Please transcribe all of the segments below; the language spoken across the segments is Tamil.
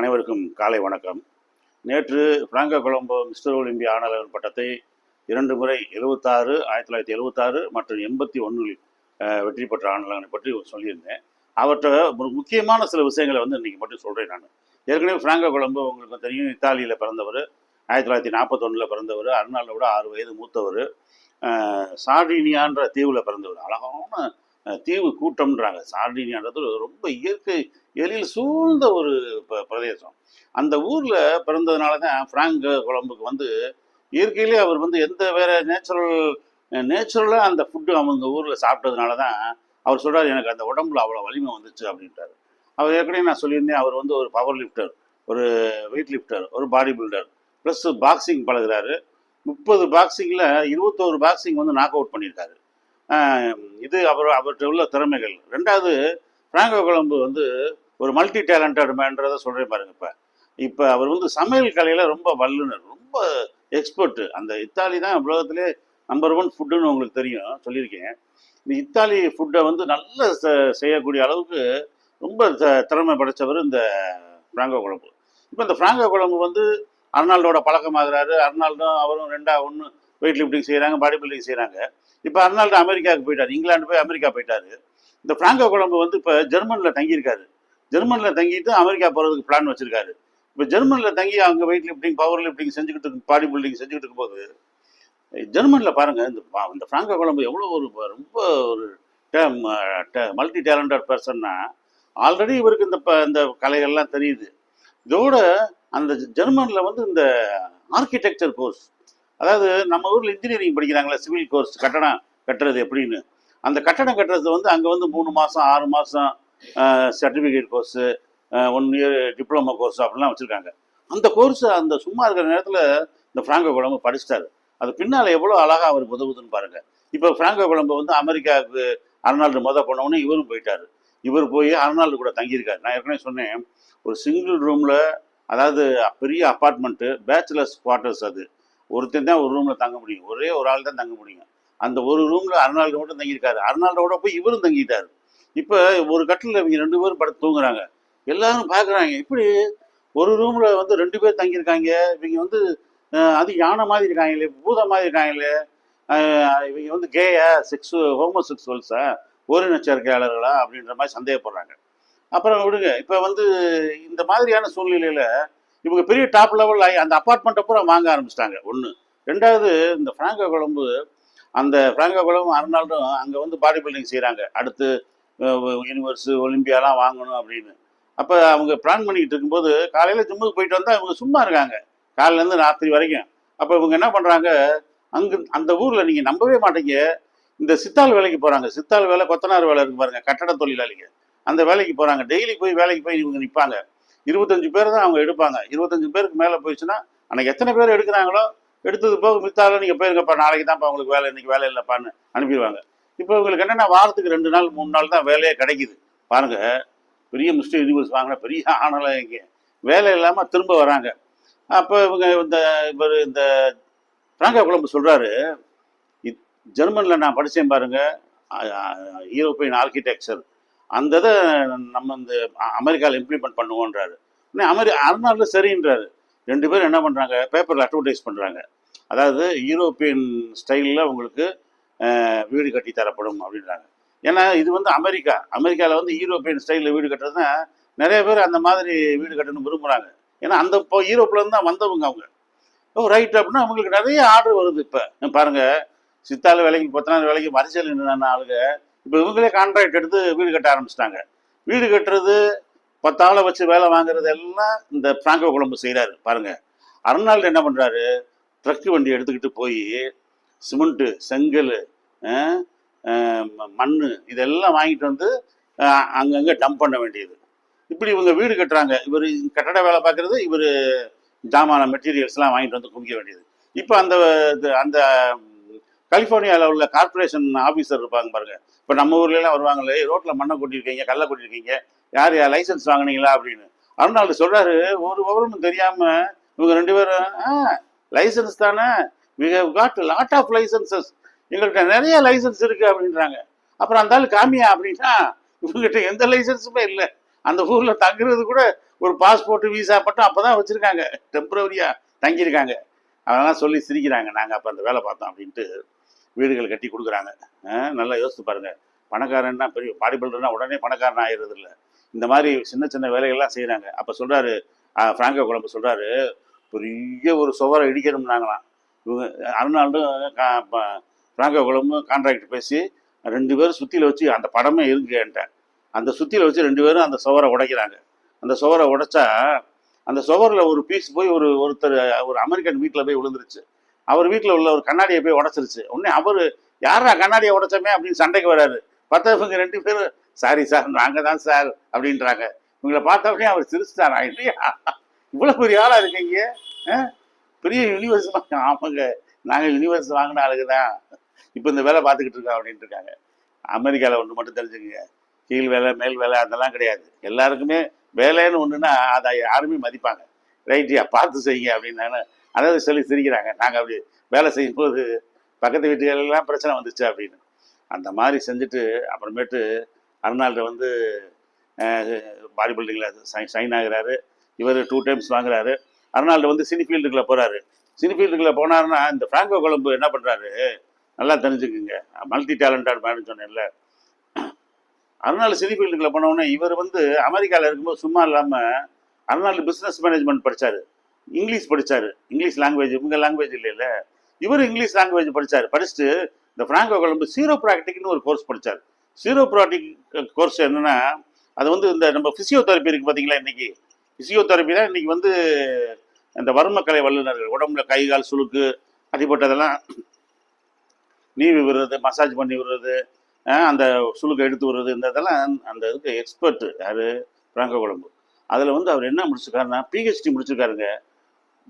அனைவருக்கும் காலை வணக்கம். நேற்று பிராங்கோ கொலம்போ மிஸ்டர் ஒலிம்பியா ஆனலர் பட்டத்தை இரண்டு முறை எழுபத்தாறு ஆயிரத்தி தொள்ளாயிரத்தி எழுபத்தாறு மற்றும் எண்பத்தி ஒன்றில் வெற்றி பெற்ற ஆனலனை பற்றி சொல்லியிருந்தேன். அவற்றை ஒரு முக்கியமான சில விஷயங்களை வந்து இன்றைக்கி மட்டும் சொல்கிறேன் நான். ஏற்கனவே பிராங்கோ கொலம்போ உங்களுக்கு தெரியும் இத்தாலியில் பிறந்தவர் ஆயிரத்தி தொள்ளாயிரத்தி நாற்பத்தொன்னில் பிறந்தவர் அருணாளை விட ஆறு வயது மூத்தவர் சார்டினியான்ற தீவில் பிறந்தவர். அழகான தீவு கூட்டம்ன்றாங்க. சார்டினியான்றது ரொம்ப இயற்கை எழில் சூழ்ந்த ஒரு ப- பிரதேசம். அந்த ஊரில் பிறந்ததுனால தான் ஃப்ராங்க் குழம்புக்கு வந்து இயற்கையிலே அவர் வந்து எந்த வேற நேச்சுரல் நேச்சுரலாக அந்த ஃபுட்டு அவங்க ஊரில் சாப்பிட்டதுனால தான் அவர் சொல்கிறார் எனக்கு அந்த உடம்புல அவ்வளோ வலிமை வந்துச்சு அப்படின்ட்டாரு அவர் ஏற்கனவே நான் சொல்லியிருந்தேன் அவர் வந்து ஒரு பவர் லிஃப்டர் ஒரு வெயிட் லிஃப்டர் ஒரு பாடி பில்டர் ப்ளஸ் பாக்ஸிங் பழகுறாரு. முப்பது பாக்ஸிங்கில் இருபத்தோரு பாக்ஸிங் வந்து நாக் அவுட் பண்ணியிருக்காரு. இது அவர் அவர்கிட்ட உள்ள திறமைகள். ரெண்டாவது பிராங்கோ கொழம்பு வந்து ஒரு மல்டி டேலண்டட் மேன்றத சொல்கிறேன் பாருங்க இப்போ. இப்போ அவர் வந்து சமையல் கலையில் ரொம்ப வல்லுனர் ரொம்ப எக்ஸ்பர்ட்டு அந்த இத்தாலி தான் உலகத்திலே நம்பர் ஒன் ஃபுட்டுன்னு உங்களுக்கு தெரியும் சொல்லியிருக்கேன். இந்த இத்தாலி ஃபுட்டை வந்து நல்ல செ- செய்யக்கூடிய அளவுக்கு ரொம்ப த- திறமை படைச்சவர் இந்த பிராங்கோ குழம்பு. இப்போ இந்த பிராங்கோ குழம்பு வந்து அர்னால்டோட பழக்கமாகிறாரு. அர்னால்டும் அவரும் ரெண்டா ஒன்று வெயிட் லிஃப்டிங் செய்கிறாங்க பாடி பில்டிங் செய்கிறாங்க இப்போ அர்னால்டு அமெரிக்காவுக்கு போயிட்டார். இங்கிலாந்து போய் அமெரிக்கா போயிட்டாரு. இந்த பிராங்கோ குழம்பு வந்து இப்போ ஜெர்மனில் தங்கியிருக்காரு. ஜெர்மனில் தங்கிட்டு அமெரிக்கா போகிறதுக்கு பிளான் வச்சிருக்காரு. இப்போ ஜெர்மனில் தங்கி அங்கே வெயிட் லிஃப்டிங் பவர் லிஃப்டிங் செஞ்சுக்கிட்டு பாடி பில்டிங் செஞ்சுக்கிட்டு இருக்கும்போது ஜெர்மனில் பாருங்கள் இந்த இந்த பிராங்கோ குழம்பு எவ்வளோ ஒரு ரொம்ப ஒரு மல்டி டேலண்டட் பர்சன்னா ஆல்ரெடி இவருக்கு இந்த ப- இந்த கலைகள்லாம் தெரியுது. இதோட அந்த ஜெர்மனில் வந்து இந்த ஆர்கிடெக்சர் கோர்ஸ் அதாவது நம்ம ஊரில் இன்ஜினியரிங் படிக்கிறாங்களே சிவில் கோர்ஸ் கட்டடம் கட்டுறது எப்படின்னு. அந்த கட்டடம் கட்டுறது வந்து அங்கே வந்து மூணு மாதம் ஆறு மாதம் certificate course one year diploma course அப்படிலாம் வச்சுருக்காங்க. அந்த கோர்ஸ் அந்த சும்மா இருக்கிற நேரத்தில் இந்த ஃப்ராங்கோ குழம்பு படிச்சிட்டாரு அது பின்னால் எவ்வளோ அழகாக அவருக்கு உதவுதுன்னு பாருங்கள் இப்போ ஃப்ராங்கோ குழம்பு வந்து அமெரிக்காவுக்கு அர்னால்டு மொதல் போனவொடனே இவரும் போயிட்டாரு. இவர் போய் அர்னால்டு கூட தங்கியிருக்காரு. நான் ஏற்கனவே சொன்னேன் ஒரு சிங்கிள் ரூமில் அதாவது பெரிய அப்பார்ட்மெண்ட்டு பேச்சுலர்ஸ் குவார்ட்டர்ஸ் அது. ஒருத்தன் தான் ஒரு ரூமில் தங்க முடியும். ஒரே ஒரு ஆள் தான் தங்க முடியும். அந்த ஒரு ரூமில் அர்னால்டு மட்டும் தங்கியிருக்காரு. அர்னால்டோட போய் இவரும் தங்கிட்டார். இப்போ ஒரு கட்டில் இவங்க ரெண்டு பேரும் படுத்து தூங்குறாங்க. எல்லாரும் பார்க்குறாங்க இப்படி ஒரு ரூமில் வந்து ரெண்டு பேர் தங்கியிருக்காங்க. இவங்க வந்து அது யானை மாதிரி இருக்காங்களே பூதம் மாதிரி இருக்காங்களே இவங்க வந்து கேயா செக்ஸு ஹோமோ செக்ஸுவல்ஸா ஓரின சேர்க்கையாளர்களா அப்படின்ற மாதிரி சந்தேகப்படுறாங்க. அப்புறம் விடுங்க. இப்போ வந்து இந்த மாதிரியான சூழ்நிலையில் இவங்க பெரிய டாப் லெவல் ஆகி அந்த அப்பார்ட்மெண்ட்டை பூரா வாங்க ஆரம்பிச்சிட்டாங்க. ஒன்று ரெண்டாவது இந்த ஃப்ராங்கோ குழம்பு அந்த ஃப்ராங்கோ குழம்பு அருணால்டும் அங்கே வந்து பாடி பில்டிங் செய்கிறாங்க அடுத்து யூனிவர்ஸ் ஒலிம்பியாலாம் வாங்கணும் அப்படின்னு. அப்போ அவங்க பிளான் பண்ணிக்கிட்டு இருக்கும்போது காலையில் ஜிம்முக்கு போயிட்டு வந்தால் இவங்க சும்மா இருக்காங்க. காலையிலேருந்து ராத்திரி வரைக்கும். அப்போ இவங்க என்ன பண்ணுறாங்க அங்கே அந்த ஊரில் நீங்கள் நம்பவே மாட்டீங்க. இந்த சித்தாள் வேலைக்கு போகிறாங்க சித்தாள் வேலை கொத்தனார் வேலை இருக்கு பாருங்கள் கட்டட தொழிலாளிங்க. அந்த வேலைக்கு போகிறாங்க டெய்லி போய் வேலைக்கு போய் இவங்க நிற்பாங்க இருபத்தஞ்சு பேர் தான் அவங்க எடுப்பாங்க. இருபத்தஞ்சு பேருக்கு மேலே போயிடுச்சுன்னா அன்னைக்கு எத்தனை பேர் எடுக்கிறாங்களோ எடுத்தது போக மித்தாலும் நீங்கள் போயிருக்கப்பா நாளைக்கு தான்ப்பா உங்களுக்கு வேலை இன்னைக்கு வேலை இல்லைப்பான்னு அனுப்பிடுவாங்க. இப்போ உங்களுக்கு என்னென்னா வாரத்துக்கு ரெண்டு நாள் மூணு நாள் தான் வேலையே கிடைக்குது. பாருங்க பெரிய மிஸ்டர் யூனிவர்ஸ் வாங்கின பெரிய ஆனலாம் இங்கே. வேலை இல்லாமல் திரும்ப வராங்க. அப்போ இவங்க இந்த இவர் இந்த பிராங்கா குழம்பு சொல்கிறாரு ஜெர்மனில் நான் படித்தேன் பாருங்க யூரோப்பியன் ஆர்கிடெக்சர் அந்த இதை நம்ம இந்த அமெரிக்காவில் இம்ப்ளிமெண்ட் பண்ணுவோன்றாரு. அமெரி அருணாவில் சரின்றாரு. ரெண்டு பேரும் என்ன பண்ணுறாங்க பேப்பரில் அட்வர்டைஸ் பண்ணுறாங்க அதாவது யூரோப்பியன் ஸ்டைலில் உங்களுக்கு வீடு கட்டி தரப்படும் அப்படின்றாங்க. ஏன்னா இது வந்து அமெரிக்கா. அமெரிக்காவில் வந்து யூரோப்பியன் ஸ்டைலில் வீடு கட்டுறதுனா நிறைய பேர் அந்த மாதிரி வீடு கட்டணும் விரும்புகிறாங்க ஏன்னா அந்த இப்போ யூரோப்லேருந்து தான் வந்தவங்க அவங்க. ஓ ரைட் அப்படின்னா அவங்களுக்கு நிறைய ஆர்டர் வருது இப்போ. பாருங்கள் சித்தாள் வேலைக்கு பத்து நாள் வேலைக்கு வரிசையில் நின்று ஆளுங்க. இப்போ இவங்களே கான்ட்ராக்ட் எடுத்து வீடு கட்ட ஆரம்பிச்சிட்டாங்க. வீடு கட்டுறது பத்தாளை வச்சு வேலை வாங்குறது எல்லாம் இந்த பிராங்கோ குழம்பு செய்கிறாரு பாருங்கள் அருணாள் என்ன பண்ணுறாரு ட்ரக்கு வண்டி எடுத்துக்கிட்டு போய் சிமெண்ட்டு செங்கல் மண் இதெல்லாம் வாங்கிட்டு வந்து அங்கங்கே டம்ப் பண்ண வேண்டியது. இப்படி இவங்க வீடு கட்டுறாங்க. இவர் கட்டட வேலை பார்க்குறது இவர் ஜாமான மெட்டீரியல்ஸ்லாம் வாங்கிட்டு வந்து குவிக்க வேண்டியது. இப்போ அந்த இது- அந்த கலிஃபோர்னியாவில் உள்ள கார்ப்பரேஷன் ஆஃபீஸர் இருப்பாங்க பாருங்க. இப்போ நம்ம ஊர்லலாம் வருவாங்களே ரோட்டில் மண்ணை கொட்டியிருக்கீங்க கல்லை கொட்டியிருக்கீங்க யார் யார் லைசன்ஸ் வாங்குனீங்களா? அப்படின்னு. அருணாள் சொல்கிறாரு ஒரு விவரமும் தெரியாமல் இவங்க ரெண்டு பேரும் ஆ லைசன்ஸ் தானே we have got lot of licenses எங்கள்கிட்ட நிறைய லைசன்ஸ் இருக்கு அப்படின்றாங்க. அப்புறம் அந்த ஆள் காமியா? அப்படின்னா இவங்ககிட்ட எந்த லைசன்ஸுமே இல்லை. அந்த ஊரில் தங்குறது கூட ஒரு பாஸ்போர்ட் விசா மட்டும் அப்போ தான் வச்சுருக்காங்க. டெம்பரவரியாக தங்கியிருக்காங்க. அதெல்லாம் சொல்லி சிரிக்கிறாங்க. நாங்கள் அப்போ அந்த வேலை பார்த்தோம் அப்படின்ட்டு வீடுகள் கட்டி கொடுக்குறாங்க. நல்லா யோசித்து பாருங்கள் பணக்காரன்னா பெரிய பாடி பில்டர்னா உடனே பணக்காரன் ஆயிடுறது இல்லை. இந்த மாதிரி சின்ன சின்ன வேலைகள்லாம் செய்கிறாங்க அப்போ சொல்கிறாரு ஃப்ராங்கோ குழம்பு சொல்கிறாரு பெரிய ஒரு சுவரை இடிக்கணும்னாங்களாம். இவங்க அருணாண்டும் கா- ஃப்ராங்கோ குழம்பு கான்ட்ராக்ட் பேசி ரெண்டு பேரும் சுத்தியில் வச்சு அந்த படமே இருக்கு அந்த சுற்றியில் வச்சு ரெண்டு பேரும் அந்த சுவரை உடைக்கிறாங்க. அந்த சுவரை உடைச்சா அந்த சுவரில் ஒரு பீஸ் போய் ஒரு ஒருத்தர் ஒரு அமெரிக்கன் வீட்டில் போய் விழுந்துருச்சு. அவர் வீட்டில் உள்ள ஒரு கண்ணாடியை போய் உடச்சிருச்சு. உடனே அவர் யாரா கண்ணாடியை உடச்சோமே? அப்படின்னு சண்டைக்கு வராரு. பார்த்தா இவங்க ரெண்டு பேரும் சாரி சார் நாங்கள் தான் சார் அப்படின்றாங்க. இவங்களை பார்த்த உடனே அவர் சிரிச்சிட்டாரா இல்லையா? இவ்வளோ பெரிய ஆளாக இருக்கீங்க? ஆ? பெரிய யூனிவர்ஸ் ஆமாங்க நாங்கள் யூனிவர்ஸ் வாங்கின ஆளுங்க தான். இப்போ இந்த வேலை பார்த்துக்கிட்டு இருக்கோம் அப்படின்ட்டு இருக்காங்க அமெரிக்காவில் ஒன்று மட்டும் தெரிஞ்சுக்கங்க. கீழ் வேலை மேல் வேலை அதெல்லாம் கிடையாது. எல்லாருக்குமே வேலைன்னு ஒன்றுன்னா அதை யாருமே மதிப்பாங்க. ரைட்டியா பார்த்து செய்யுங்க அப்படின்னு அதாவது சொல்லி சிரிக்கிறாங்க. நாங்கள் அப்படி வேலை செய்யும்போது பக்கத்து வீட்டுகளெல்லாம் பிரச்சனை வந்துச்சு அப்படின்னு. அந்த மாதிரி செஞ்சுட்டு அப்புறமேட்டு அருணாள்கிட்ட வந்து பாடி பில்டிங்கில் சைன் சைன் ஆகிறாரு. இவர் டூ டைம்ஸ் வாங்குறாரு. அருணாள்கிட்ட வந்து சினி ஃபீல்டுக்குள்ளே போகிறாரு சினி ஃபீல்டுக்குள்ளே போனாருன்னா இந்த ஃப்ராங்கோ கொழம்பு என்ன பண்ணுறாரு நல்லா தெரிஞ்சுக்குங்க. மல்டி டேலண்டட் மேனு சொன்னேன்ல. அருணாள் சினி ஃபீல்டுக்குள்ள போனவுடனே இவர் வந்து அமெரிக்காவில் இருக்கும்போது சும்மா இல்லாமல் அருணாள் பிஸ்னஸ் மேனேஜ்மெண்ட் படித்தார் இங்கிலீஷ் படித்தார் இங்கிலீஷ் லாங்குவேஜ் இவங்க லாங்குவேஜ் இல்லைல்ல. இவர் இங்கிலீஷ் லாங்குவேஜ் படித்தார் படிச்சுட்டு இந்த ஃப்ராங்கோ கொழம்பு சீரோ ப்ராக்டிக்னு ஒரு கோர்ஸ் படிச்சார். சீரோ ப்ராக்டிக் கோர்ஸ் என்னென்னா அது வந்து இந்த நம்ம ஃபிசியோதெரப்பி இருக்குது பார்த்தீங்களா இன்றைக்கி ஃபிசியோதெரப்பி தான் இன்றைக்கி வந்து இந்த வர்மக்கலை வல்லுநர்கள் உடம்புல கை கால் சுழுக்கு அடிப்பட்டதெல்லாம் நீவி விடுறது மசாஜ் பண்ணி விடுறது அந்த சுழுக்கை எடுத்து விடுறது இந்த இதெல்லாம் அந்த இதுக்கு எக்ஸ்பர்ட்டு யார்? ஃப்ராங்கோ குழம்பு அதில் வந்து அவர் என்ன முடிச்சிருக்காருன்னா பிஹெச்டி முடிச்சிருக்காருங்க.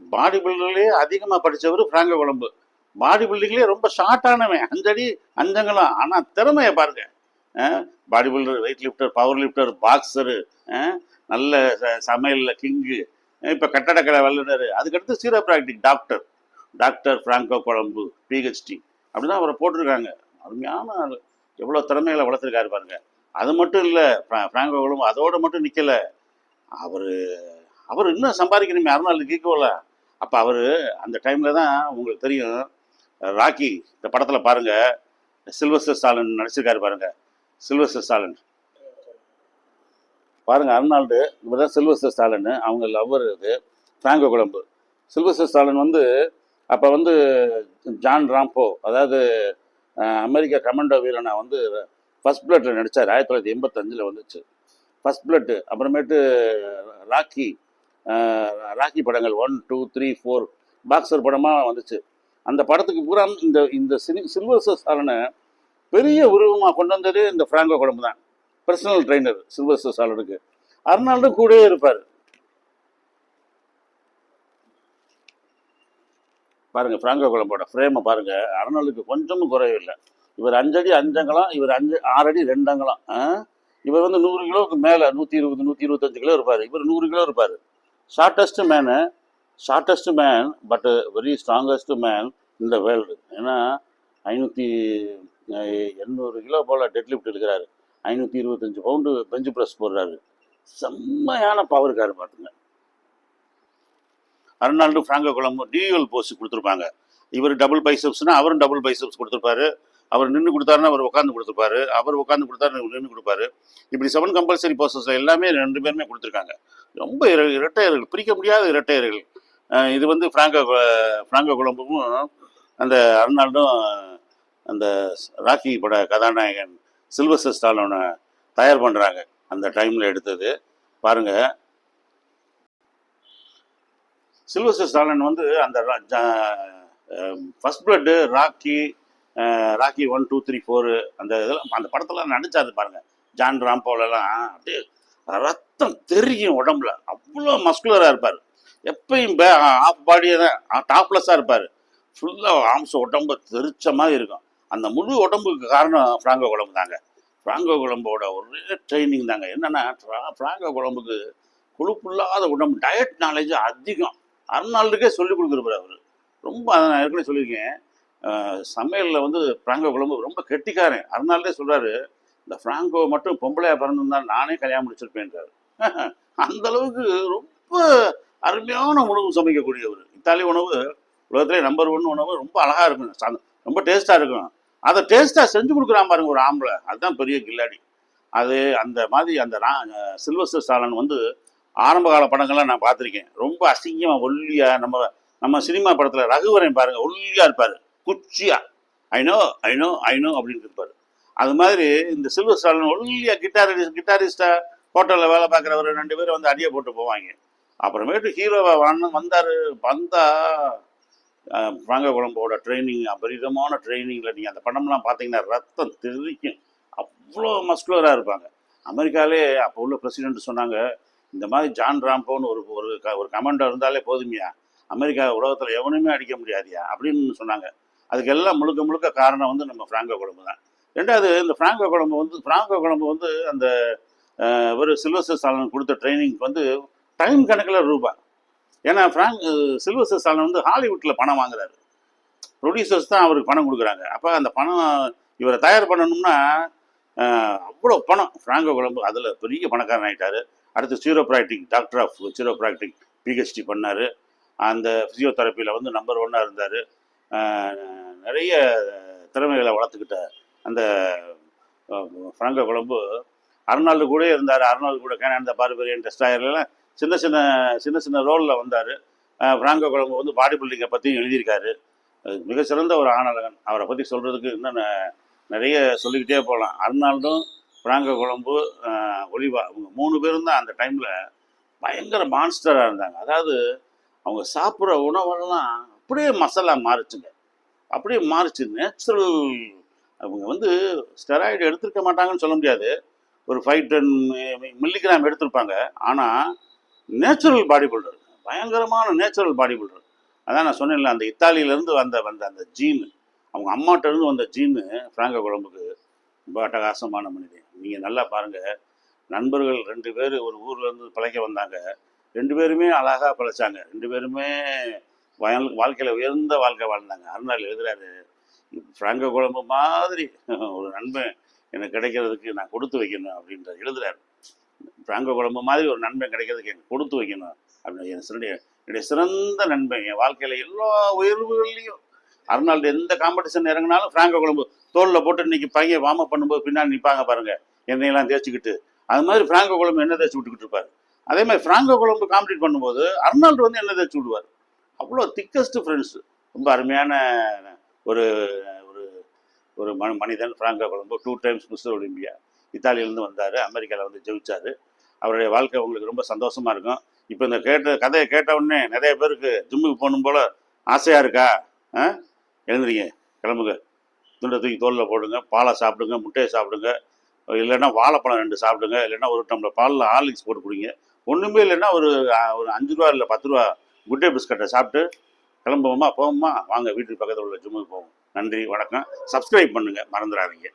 பாடி பில்டர்லேயே அதிகமாக படித்தவர் ஃப்ராங்கோ குழம்பு பாடி பில்டிங்லேயே ரொம்ப ஷார்ட்டானவன் அஞ்சடி அஞ்சங்களாம் ஆனால் திறமையை பாருங்க. Body builder weight lifter power lifter boxer நல்ல ச- கிங்கு இப்போ கட்டடக்கலை வல்லுநர். அதுக்கடுத்து chiropractic doctor doctor Franco Columbu PhD அப்படிதான் அவரை போட்டிருக்காங்க. அருமையான ஆள். எவ்வளோ திறமைகளை வளர்த்துருக்காரு பாருங்க. அது மட்டும் இல்லை ஃப்ராங்கோ குழம்பு அதோட மட்டும் நிற்கலை அவர் அவர் இன்னும் சம்பாதிக்கணுமே. அருணாள் ஈக்குவல அப்போ அவர் அந்த டைமில் தான் உங்களுக்கு தெரியும் ராக்கி இந்த படத்தில் பாருங்கள் சில்வஸ்டர் ஸ்டாலின் நடிச்சிருக்காரு பாருங்கள் சில்வஸ்டர் ஸ்டாலின். பாருங்கள் அர்னால்டு இவர் தான் சில்வஸ்டர் ஸ்டாலின் அவங்க லவ்வர் இது ஃப்ராங்கோ குழம்பு சில்வஸ்டர் ஸ்டாலின் வந்து அப்போ வந்து ஜான் ராம்போ அதாவது அமெரிக்கா அமெரிக்க கமாண்டோ வீரனை வந்து ஃபஸ்ட் பிளட்டில் நடித்தார் ஆயிரத்தி தொள்ளாயிரத்தி எண்பத்தஞ்சில் வந்துச்சு. ஃபர்ஸ்ட் பிளட்டு அப்புறமேட்டு ராக்கி ராக்கி படங்கள் one two three four boxer படமாக வந்துச்சு. அந்த படத்துக்கு பூரா இந்த இந்த சினி சில்வர் சாலனை பெரிய உருவமாக கொண்டு வந்தது இந்த ஃப்ராங்கோ குழம்பு தான். பர்சனல் ட்ரைனர் சில்வர் சாலனுக்கு அர்னால்டும் கூடவே இருப்பார். பாருங்க ஃப்ராங்கோ குழம்போட ஃப்ரேமை பாருங்க. அர்னால்டுக்கு கொஞ்சமும் குறைவில்லை. இவர் அஞ்சடி அஞ்சங்கலம் இவர் அஞ்சு ஆறடி ரெண்டங்கலம் இவர் வந்து நூறு கிலோவுக்கு மேலே நூற்றி இருபது நூற்றி இருபத்தஞ்சு கிலோ இருப்பார். இவர் நூறு கிலோ இருப்பார். Shortest man shortest man but very strongest man இந்த வேர்ல்டு ஏன்னா ஐநூற்றி எண்ணூறு கிலோ போல் டெட் லிஃப்ட் எடுக்கிறாரு. ஐநூற்றி இருபத்தஞ்சு பவுண்டு பெஞ்சு ப்ரெஸ் போடுறாரு. செம்மையான பவர் கார் பார்த்துங்க Arnold Franco Columbu dual post கொடுத்துருப்பாங்க. இவர் டபுள் பைசப்ஸ்னால் அவரும் டபுள் பைசப்ஸ் கொடுத்துருப்பாரு. அவர் நின்று கொடுத்தாருன்னா அவர் உட்காந்து கொடுத்துருப்பாரு. அவர் உட்காந்து கொடுத்தாரு நின்று கொடுப்பாரு. இப்படி செவன் கம்பல்சரி போஸ்டர்ஸ் எல்லாமே ரெண்டு பேருமே கொடுத்துருக்காங்க. ரொம்ப இர- இரட்டையர்கள் பிரிக்க முடியாத இரட்டையர்கள். இது வந்து ஃப்ராங்கோ ஃப்ராங்கோ குழம்பும் அந்த அர்னால்டும் அந்த ராக்கி பட கதாநாயகன் சில்வஸ்டர் ஸ்டாலோனை தயார் பண்ணுறாங்க அந்த டைமில் எடுத்தது. பாருங்க. சில்வஸ்டர் ஸ்டாலின் வந்து அந்த first blood Rocky Rocky one two three four அந்த இதெல்லாம் அந்த படத்தெல்லாம் நடிச்சாரு பாருங்கள் ஜான் ராம்போலெல்லாம் அப்படியே ரத்தம் தெரியும் உடம்புல. அவ்வளோ மஸ்குலராக இருப்பார். எப்பயும் ஆஃப் பாடியே தான் டாப்லெஸ்ஸாக இருப்பார். ஃபுல்லாக ஆம்ஸ் உடம்பு தெரிச்ச மாதிரி இருக்கும். அந்த முழு உடம்புக்கு காரணம் ஃப்ராங்கோ குழம்பு தாங்க. ஃப்ராங்கோ குழம்போட ஒரே ட்ரைனிங் தாங்க. என்னென்னா ஃப்ராங்கோ குழம்புக்கு கொழுப்புள்ளாத உடம்பு டயட் நாலேஜ் அதிகம். அருநாளுக்கே சொல்லி கொடுக்குறப்பாரு அவர். ரொம்ப அதை நான் ஏற்கனவே சொல்லியிருக்கேன். சமையலில் வந்து ஃப்ராங்கோ குழம்பு ரொம்ப கெட்டிக்காரன். அதனாலே சொல்கிறாரு இந்த ஃப்ராங்கோ மட்டும் பொம்பளையா பிறந்திருந்தால் நானே கல்யாணம் முடிச்சிருப்பேன்றார். அந்த அளவுக்கு ரொம்ப அருமையான உணவு சமைக்கக்கூடியவர். இத்தாலி உணவு உலகத்திலே நம்பர் ஒன் உணவு ரொம்ப அழகாக இருக்கும். சா- ரொம்ப டேஸ்ட்டாக இருக்கும். அதை டேஸ்ட்டாக செஞ்சு கொடுக்குறான் பாருங்க ஒரு ஆம்பளை. அதுதான் பெரிய கில்லாடி. அது அந்த மாதிரி அந்த ரா- சில்வஸ்டர் ஸ்டாலன் வந்து ஆரம்ப கால படங்கள்லாம் நான் பார்த்துருக்கேன். ரொம்ப அசிங்கமாக ஒல்லியாக நம்ம நம்ம சினிமா படத்தில் ரகுவரன் பாருங்கள் ஒல்லியாக இருப்பார். குச்சியா. ஐநோ ஐநோ ஐநோ அப்படின்னு இருப்பாரு. அது மாதிரி இந்த சில்வர் ஸ்டாலின் ஒல்லியா கிட்டாரிஸ்ட் கிட்டாரிஸ்டா ஹோட்டலில் வேலை பார்க்குறவர் ரெண்டு பேரும் வந்து அடியை போட்டு போவாங்க. அப்புறமேட்டு ஹீரோவை வண்ண வந்தார் வந்தா அஹ், பிராங்க குழம்போட ட்ரைனிங் அபரிதமான ட்ரைனிங்கில் நீங்கள் அந்த படம்லாம் பார்த்தீங்கன்னா ரத்தம் தெரிவிக்கும் அவ்வளோ மஸ்குலராக இருப்பாங்க. அமெரிக்காலே அப்போ உள்ள பிரசிடென்ட் சொன்னாங்க இந்த மாதிரி ஜான் ராம்போன்னு ஒரு ஒரு க- ஒரு கமாண்டோ இருந்தாலே போதுமையா. அமெரிக்கா உலகத்தில் எவனுமே அடிக்க முடியாதியா. அப்படின்னு சொன்னாங்க. அதுக்கு எல்லாம் முழுக்க முழுக்க காரணம் வந்து நம்ம பிராங்கோ குழம்பு தான். ரெண்டாவது இந்த பிராங்கோ குழம்பு வந்து பிராங்கோ குழம்பு வந்து அந்த ஒரு சில்வஸ்டர் சாலன் கொடுத்த ட்ரைனிங்க்கு வந்து டைம் கணக்கில் ரூபாய். ஏன்னா ஃப்ராங்க் சில்வஸர் சாலன் வந்து ஹாலிவுட்டில் பணம் வாங்குறாரு. ப்ரொடியூசர்ஸ் தான் அவருக்கு பணம் கொடுக்குறாங்க. அப்போ அந்த பணம் இவரை தயார் பண்ணணும்னா அவ்வளோ பணம். ஃப்ராங்கோ குழம்பு அதில் பெரிய பணக்காரன் ஆகிட்டார் அடுத்து chiropractic doctor of chiropractic PhD பண்ணார். அந்த ஃபிசியோதெரப்பியில் வந்து நம்பர் ஒன்னாக இருந்தார். நிறைய திறமைகளை வளர்த்துக்கிட்ட அந்த அஹ், ஃப்ராங்கோ குழம்பு கூட இருந்தார். அர்னால்டு கூட கேனான் பார்பரியன் டெஸ்டாயர்லாம் சின்ன சின்ன சின்ன சின்ன ரோலில் வந்தார். ஃப்ராங்கோ குழம்பு வந்து பாடி பில்டிங்கை பற்றியும் எழுதியிருக்காரு. மிகச்சிறந்த மிக சிறந்த ஒரு ஆணழகன் அவரை பற்றி சொல்கிறதுக்கு இன்னும் ந- நிறைய சொல்லிக்கிட்டே போகலாம் அர்னால்டும் ஃப்ராங்கோ குழம்பு ஒளிவா அவங்க மூணு பேரும் தான் அந்த டைமில் பயங்கர மான்ஸ்டராக இருந்தாங்க. அதாவது அவங்க சாப்பிட்ற உணவெல்லாம் அப்படியே மசாலா மாறுச்சுங்க. அப்படியே மாறுச்சு நேச்சுரல் அவங்க வந்து ஸ்டெராய்டு எடுத்திருக்க மாட்டாங்கன்னு சொல்ல முடியாது. ஒரு ஃபைவ் டென் மில்லிகிராம் எடுத்திருப்பாங்க. ஆனால் நேச்சுரல் பாடி பில்டர் பயங்கரமான நேச்சுரல் பாடி பில்டர் அதான் நான் சொன்னேன்ல அந்த இத்தாலியிலேருந்து வந்த வந்த அந்த ஜீனு அவங்க அம்மாட்டிலேருந்து வந்த ஜீனு ஃப்ராங்கோ குழம்புக்கு ரொம்ப அட்டகாசமான மனிதன் நீங்கள் நல்லா பாருங்கள் நண்பர்கள் ரெண்டு பேர் ஒரு ஊர்லேருந்து பழைக்க வந்தாங்க. ரெண்டு பேருமே அழகாக பழைச்சாங்க. ரெண்டு பேருமே வயல் வாழ்க்கையில் உயர்ந்த வாழ்க்கை வாழ்ந்தாங்க. அருணாள் எழுதுறாரு ஃப்ராங்கோ குழம்பு மாதிரி ஒரு நன்மை எனக்கு கிடைக்கிறதுக்கு நான் கொடுத்து வைக்கணும் அப்படின்ற எழுதுறாரு. ஃப்ராங்கோ குழம்பு மாதிரி ஒரு நன்மை கிடைக்கிறதுக்கு எனக்கு கொடுத்து வைக்கணும் அப்படின்னு என் என்னுடைய சிறந்த நன்மை என் வாழ்க்கையில் எல்லா உயர்வுகள்லையும். அருணாள் எந்த காம்படிஷன் இறங்கினாலும் ஃப்ராங்கோ குழம்பு தோலில் போட்டு இன்னைக்கு பையன் வார்ம் அப் பண்ணும்போது பின்னாடி நிற்பாங்க பாருங்கள் எண்ணெயெல்லாம் தேய்ச்சிக்கிட்டு. அது மாதிரி ஃப்ராங்கோ குழம்பு என்ன தேய்ச்சி விட்டுக்கிட்டு இருப்பார். அதே மாதிரி ஃப்ராங்கோ குழம்பு காம்படிட் பண்ணும்போது அர்னால்டு வந்து என்ன தேய்ச்சி விடுவார். அவ்வளோ திக்கஸ்ட் ஃப்ரெண்ட்ஸ் ரொம்ப அருமையான ஒரு ஒரு ஒரு ம மனிதன் Franco Columbo two times mister Olympia. இத்தாலியிலேருந்து வந்தார் அமெரிக்காவில் வந்து ஜெயிச்சார். அவருடைய வாழ்க்கை உங்களுக்கு ரொம்ப சந்தோஷமாக இருக்கும். இப்போ இந்த கேட்ட கதையை கேட்ட உடனே நிறைய பேருக்கு ஜிம்முக்கு போகணும் போல் ஆசையாக இருக்கா? ஆ? எழுந்துறீங்க கிளம்புங்க. துண்டை தூக்கி தோலில் போடுங்க பாலை சாப்பிடுங்க முட்டையை சாப்பிடுங்க. இல்லைன்னா வாழைப்பழம் ரெண்டு சாப்பிடுங்க இல்லைன்னா ஒரு டம்ளர் பாலில் ஹார்லிக்ஸ் போட்டு குடிங்க. ஒன்றுமே இல்லைன்னா ஒரு ஒரு அஞ்சு ரூபா இல்லை பத்து ரூபா குட் டே பிஸ்கட்டை சாப்பிட்டு கிளம்புவோமா போவோமா? வாங்க வீட்டுக்கு பக்கத்தில் உள்ள ஜிம்முக்கு போவோம். நன்றி வணக்கம். சப்ஸ்கிரைப் பண்ணுங்கள் மறந்துடாதீங்க.